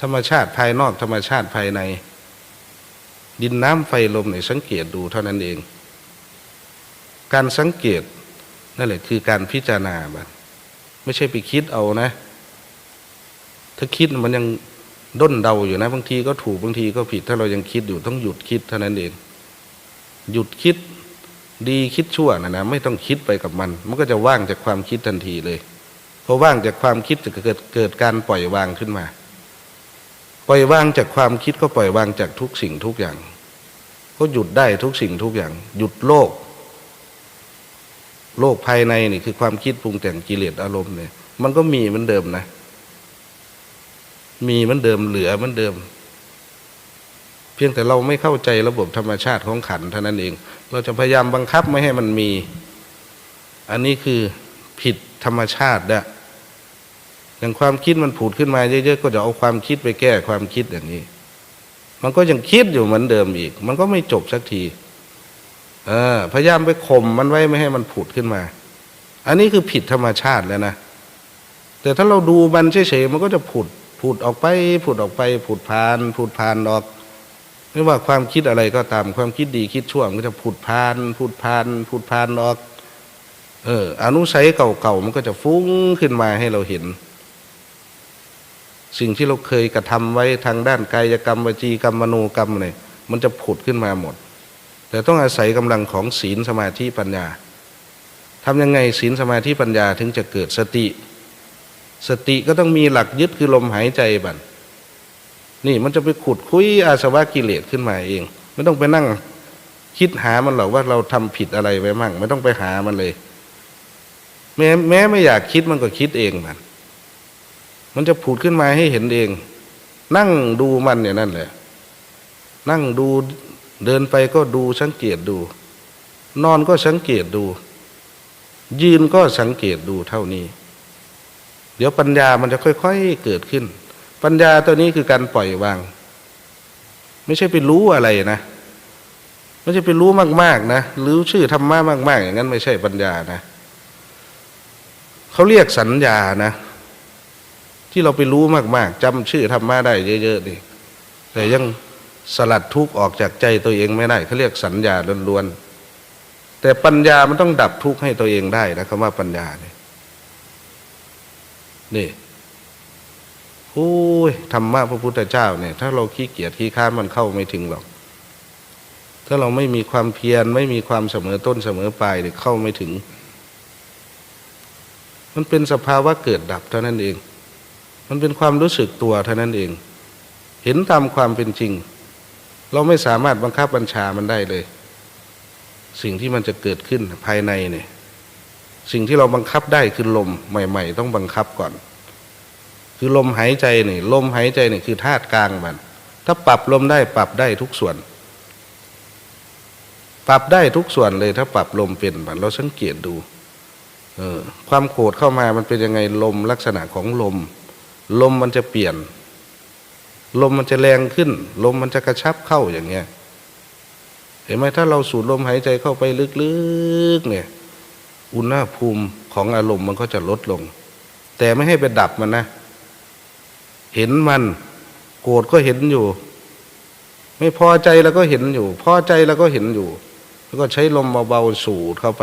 ธรรมชาติภายนอกธรรมชาติภายใน ดินน้ำไฟลมเนี่ยสังเกตดูเท่านั้นเอง การสังเกตนั่นแหละคือการพิจารณาบัดไม่ใช่ไปคิดเอานะ ถ้าคิดมันยังด้นเดาอยู่นะ บางทีก็ถูกบางทีก็ผิด ถ้าเรายังคิดอยู่ต้องหยุดคิดเท่านั้นเอง หยุดคิดดีคิดชั่วนะนะไม่ต้องคิดไปกับมัน มันก็จะว่างจากความคิดทันทีเลยพอว่างจากความคิดจะเกิดเกิดการปล่อยวางขึ้นมา ปล่อยวางจากความคิดก็ปล่อยวางจากทุกสิ่งทุกอย่าง ก็หยุดได้ทุกสิ่งทุกอย่าง หยุดโลก โลกภายในนี่คือความคิดปรุงแต่งกิเลสอารมณ์เนี่ยมันก็มีเหมือนเดิมนะ มีเหมือนเดิมเหลือเหมือนเดิม เพียงแต่เราไม่เข้าใจระบบธรรมชาติของขันเท่านั้นเอง เราจะพยายามบังคับไม่ให้มันมี อันนี้คือผิดธรรมชาตินะ อย่างความคิดมันผุดขึ้นมาเยอะๆก็จะเอาความคิดไปแก้ความคิดอย่างนี้ มันก็ยังคิดอยู่เหมือนเดิมอีก มันก็ไม่จบสักที เออ พยายามไปข่มมันไว้ไม่ให้มันผุดขึ้นมา อันนี้คือผิดธรรมชาติแล้วนะแต่ถ้าเราดูมันเฉยๆมันก็จะผุดผุดออกไปผุดออกไปผุดพานผุดพานออกไม่ว่าความคิดอะไรก็ตามความคิดดีคิดชั่วมันก็จะผุดพานผุดพานผุดพานออก เอออนุสัยเก่าๆมันก็จะฟุ้งขึ้นมาให้เราเห็น สิ่งที่เราเคยกระทำไว้ทางด้านกายกรรมวจีกรรมมโนกรรมเนี่ยมันจะผุดขึ้นมาหมด แต่ต้องอาศัยกำลังของศีลสมาธิปัญญาทำยังไงศีลสมาธิปัญญาถึงจะเกิดสติ สติก็ต้องมีหลักยึดคือลมหายใจบันนี่มันจะไปขุดคุยอาสวะกิเลสขึ้นมาเอง ไม่ต้องไปนั่งคิดหามันหรอกว่าเราทำผิดอะไรไว้มั่ง ไม่ต้องไปหามันเลย แม้แม้ไม่อยากคิดมันก็คิดเองมัน มันจะผุดขึ้นมาให้เห็นเอง นั่งดูมันเนี่ยนั่นแหละ นั่งดูเดินไปก็ดูสังเกตดู นอนก็สังเกตดู ยืนก็สังเกตดูเท่านี้ เดี๋ยวปัญญามันจะค่อย ๆเกิดขึ้น ปัญญาตัวนี้คือการปล่อยวาง ไม่ใช่ไปรู้อะไรนะไม่ใช่ไปรู้มากๆนะรู้ชื่อธรรมะมาก ๆ อย่างนั้นไม่ใช่ปัญญานะเขาเรียกสัญญานะ ที่เราไปรู้มาก ๆจำชื่อธรรมะได้เยอะๆดิแต่ยังสลัดทุกข์ออกจากใจตัวเองไม่ได้เขาเรียกสัญญาล้วนๆแต่ปัญญามันต้องดับทุกข์ให้ตัวเองได้นะคำว่าปัญญาเนี่ยนี่โอ้ยธรรมะพระพุทธเจ้าเนี่ย ถ้าเราขี้เกียจขี้ค้านมันเข้าไม่ถึงหรอก ถ้าเราไม่มีความเพียรไม่มีความเสมอต้นเสมอปลายเนี่ยเข้าไม่ถึง มันเป็นสภาวะเกิดดับเท่านั้นเอง มันเป็นความรู้สึกตัวเท่านั้นเอง เห็นตามความเป็นจริง เราไม่สามารถบังคับบัญชามันได้เลย สิ่งที่มันจะเกิดขึ้นภายในเนี่ย สิ่งที่เราบังคับได้คือลมใหม่ ๆ ต้องบังคับก่อน คือลมหายใจนี่ลมหายใจนี่คือธาตุกลางมัน ถ้าปรับลมได้ปรับได้ทุกส่วน ปรับได้ทุกส่วนเลยถ้าปรับลมเป็นมันเราสังเกตดู เออ ความโกรธเข้ามามันเป็นยังไงลมลักษณะของลม ลมมันจะเปลี่ยน ลมมันจะแรงขึ้น ลมมันจะกระชับเข้าอย่างเงี้ย เห็นไหมถ้าเราสูดลมหายใจเข้าไปลึกๆเนี่ย อุณหภูมิของอารมณ์มันก็จะลดลง แต่ไม่ให้ไปดับมันนะ เห็นมันโกรธก็เห็นอยู่ ไม่พอใจแล้วก็เห็นอยู่ พอใจแล้วก็เห็นอยู่ แล้วก็ใช้ลมเบาๆสูดเข้าไป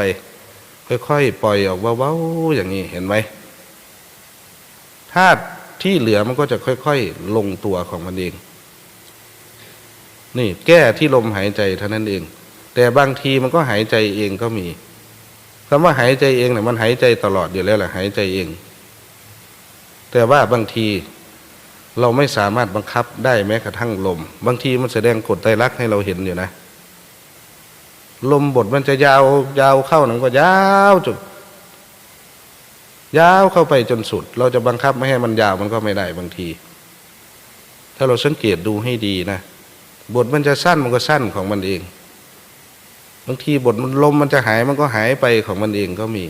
ค่อยๆปล่อยออกเบาๆอย่างนี้เห็นไหมธาตุ ที่เหลือมันก็จะค่อยๆลงตัวของมันเอง นี่แก้ที่ลมหายใจเท่านั้นเอง แต่บางทีมันก็หายใจเองก็มีคำว่าหายใจเองเนี่ยมันหายใจตลอดอยู่แล้วแหละหายใจเอง แต่ว่าบางทีเราไม่สามารถบังคับได้แม้กระทั่งลม บางทีมันแสดงกฎไตรลักษณ์ให้เราเห็นอยู่นะ ลมบทมันจะยาวยาวเข้าหนังก็ยาวจน ยาวเข้าไปจนสุด เราจะบังคับไม่ให้มันยาวมันก็ไม่ได้บางที ถ้าเราสังเกตดูให้ดีนะบทมันจะสั้นมันก็สั้นของมันเอง บางทีบทมันลมมันจะหายมันก็หายไปของมันเองก็มี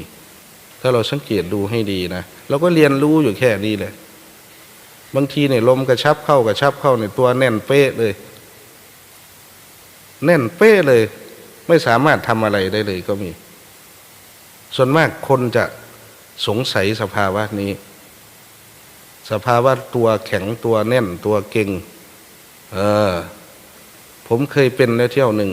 ถ้าเราสังเกตดูให้ดีนะเราก็เรียนรู้อยู่แค่นี้เลยบางทีเนี่ยลมกระชับเข้ากระชับเข้าในยตัวแน่นเป๊ะเลย แน่นเป๊ะเลย ไม่สามารถทำอะไรได้เลยก็มี ส่วนมากคนจะ สงสัยสภาวะนี้ สภาวะตัวแข็งตัวแน่นตัวเก่ง เออ ผมเคยเป็นแล้วเที่ยวหนึ่ง